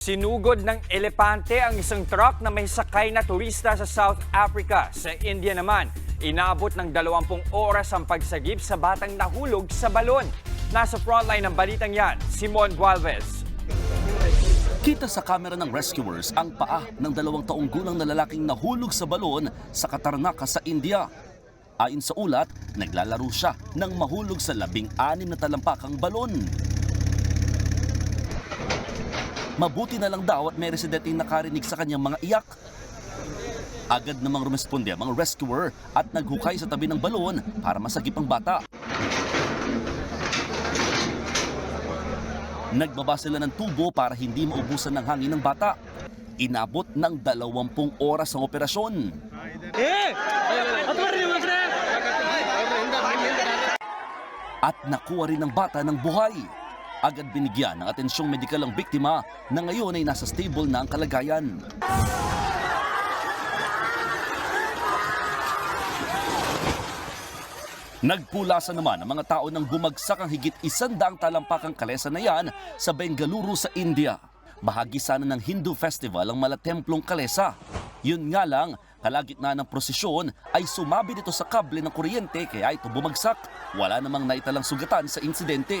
Sinugod ng elepante ang isang truck na may sakay na turista sa South Africa. Sa India naman, inabot ng 20 oras ang pagsagip sa batang nahulog sa balon. Nasa frontline ng balitang yan, Simon Gualvez. Kita sa kamera ng rescuers ang paa ng dalawang taong gulang na lalaking nahulog sa balon sa Katarnaka sa India. Ayon sa ulat, naglalaro siya nang mahulog sa labing anim na talampakang balon. Mabuti na lang daw at may residenteng nakarinig sa kanyang mga iyak. Agad namang rumesponde ang mga rescuer at naghukay sa tabi ng balon para masagip ang bata. Nagbaba sila ng tubo para hindi maubusan ng hangin ng bata. Inabot ng 20 oras ang operasyon. At nakuha rin ng bata ng buhay. Agad binigyan ng atensyong medikal ang biktima na ngayon ay nasa stable na ang kalagayan. Nagpulasa naman ang mga tao nang bumagsak ang higit isandaang talampakang kalesa na yan sa Bengaluru sa India. Bahagi sana ng Hindu festival ang malatemplong kalesa. Yun nga lang, kalagitnaan ng prosesyon ay sumabi dito sa kable ng kuryente kaya ito bumagsak. Wala namang naitalang sugatan sa insidente.